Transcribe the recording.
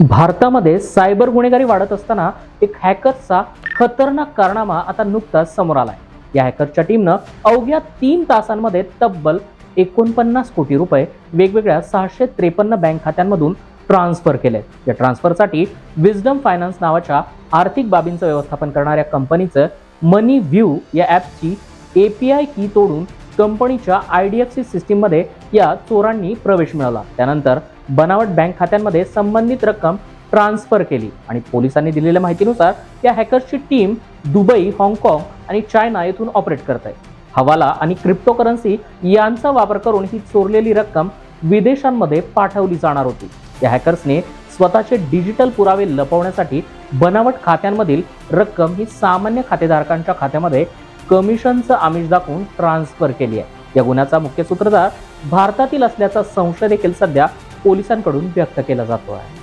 भारतामध्ये सायबर गुन्हेगारी वाढत असताना एक हॅकर्सचा खतरनाक कारनामा आता नुकताच समोर आला आहे या हॅकरच्या टीमनं अवघ्या तीन तासांमध्ये तब्बल एकोणपन्नास कोटी रुपये वेगवेगळ्या सहाशे त्रेपन्न बँक खात्यांमधून ट्रान्सफर केले या ट्रान्सफरसाठी विजडम फायनान्स नावाच्या आर्थिक बाबींचं व्यवस्थापन करणाऱ्या कंपनीचं मनी व्ह्यू या ॲपची ए पी आय की तोडून कंपनीच्या आय डी एफ सी सिस्टीममध्ये या चोरांनी प्रवेश मिळवला. त्यानंतर बनावट बँक खात्यांमध्ये संबंधित रक्कम ट्रान्सफर केली आणि पोलिसांनी दिलेल्या माहितीनुसार या हॅकर्सची टीम दुबई हाँगकाँग आणि चायना येथून ऑपरेट करत आहे. हवाला आणि क्रिप्टोकरन्सी यांचा वापर करून ही चोरलेली रक्कम विदेशांमध्ये पाठवली जाणार होती. या हॅकर्सने स्वतःचे डिजिटल पुरावे लपवण्यासाठी बनावट खात्यांमधील रक्कम ही सामान्य खातेधारकांच्या खात्यामध्ये कमिशनचं आमिष दाखवून ट्रान्सफर केली आहे. या गुन्ह्याचा मुख्य सूत्रधार भारतातील असल्याचा संशय देखील सध्या पोलिसांकडून व्यक्त केला जातो आहे